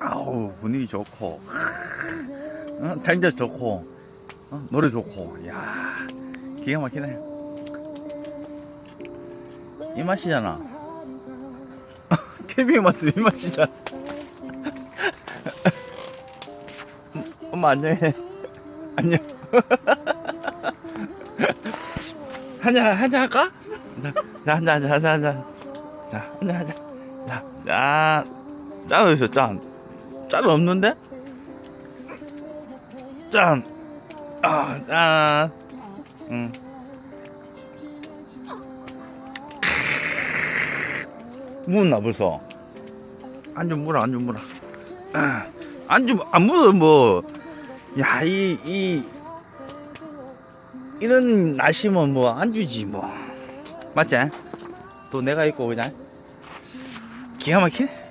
아우 분위기 좋고. 어, 장작 좋고. 어, 노래 좋고. 야 기가 막히네. 이 맛이잖아. 캠핑 맛은 이 맛이잖아. 엄마 안녕해. 안녕. 한잔 한잔 할까? 자, 자 한잔 한잔 한잔. 한잔 자 한잔 한잔. 자, 짠. 짠 어디 있어 짠 짠은 없는데? 짠. 아, 짠. 응. 묻나 벌써. 안주 물어 안주 물어. 아, 안주 안 묻어 뭐 야 이 이. 이런 날씨면 뭐 안 주지 뭐. 맞지? 또 내가 입고 그냥? 기가 막히네